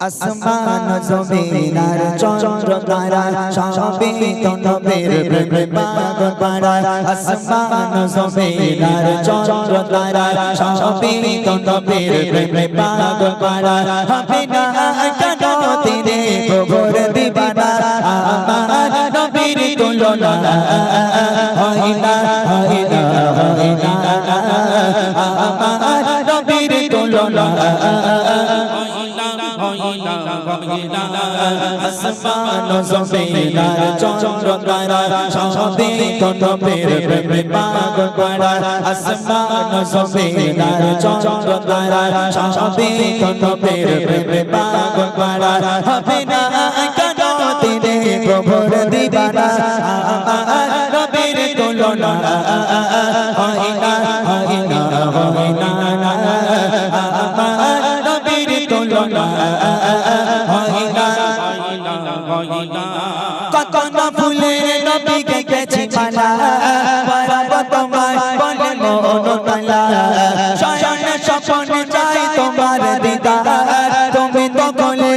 আসমান জমিনার চন্দ্র তারা সবে তো নবীর প্রেমে পাগল পারা আসমান জমিনার চন্দ্র তারা সবে তো নবীর প্রেমে পাগল পারা হবে না কেন তিরে প্রভুর দিবানা আমার নবীর তুলনা হয় না হয় না হয় না আমার আসমান জমিনার চন্দ্র তারা সবে কোন পের প্রেমে পাগল পারা আসমান জমিনার চন্দ্র তারা সবে কোন পের প্রেমে পাগল পারা হবে না কেন তিনে প্রভুর দিবানা আমার হয় কত না ফুলের নবীকে গেছে মালা। পরাব তোমায় বলে মনোতলা। শয়ন স্বপন চাই তোমার দিদার। তুমি তো বলে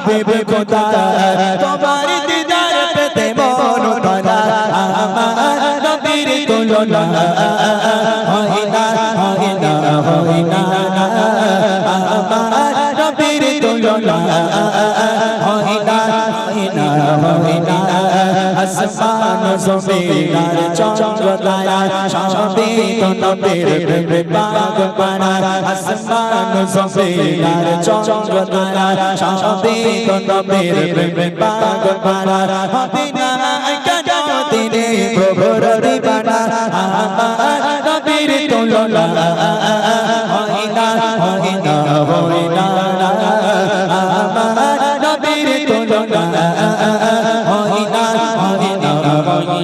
হাবিবে খোদা তোমার দিদার পেতে মন আমার নবীর তুলনা আসমান জমিনার চন্দ্র তারা সবে তো নবীর প্রেমে পাগল পারা আসমান জমিনার চন্দ্র তারা সবে তো নবীর প্রেমে পাগল পারা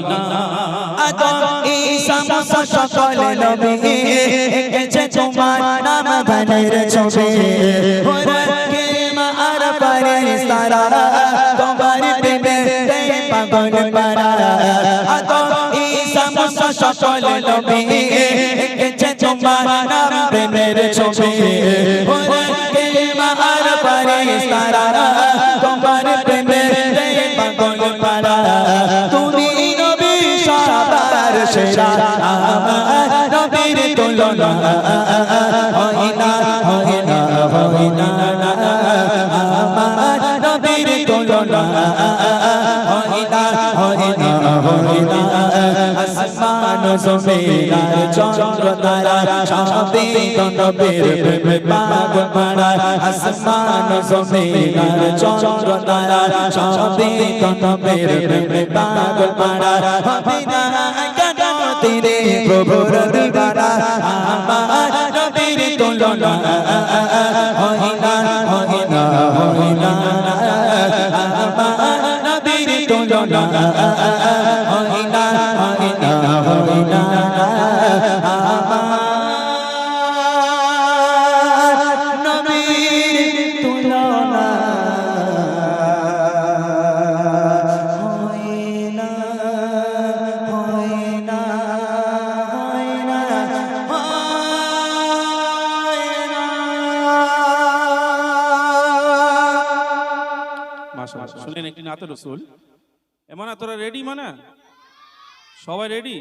হয় আদম, ঈসা, মুসা সকল নবী এঁকেছে তোমার নাম ধানের ছবি। কে মা আর পারে সারা তোমার প্রেমে পাগল পারা। আদম, ঈসা, মুসা সকল নবী এঁকেছে তোমার নাম প্রেমের ছবি। কে মা আর পারে সারা তোমার প্রেমে সবার আমার নবীর তুলনা হয় না হয় না হয় না আমার নবীর তুলনা হয় না হয় না হয় না আসমান জমিনার চন্দ্র তারা সবে নবীর প্রেমে পাগল পারা আসমান জমিনার চন্দ্র তারা সবে নবীর প্রেমে পাগল পারা হবে না কেন তিরে প্রভুর দিবানা আমার নবীর তুলনা। হয় না হয় না হয় না আমার নবীর তুলনা। মাশাআল্লাহ শুনলেন একটি নাতে রসুল। এমন তোরা রেডি মানে? সবাই রেডি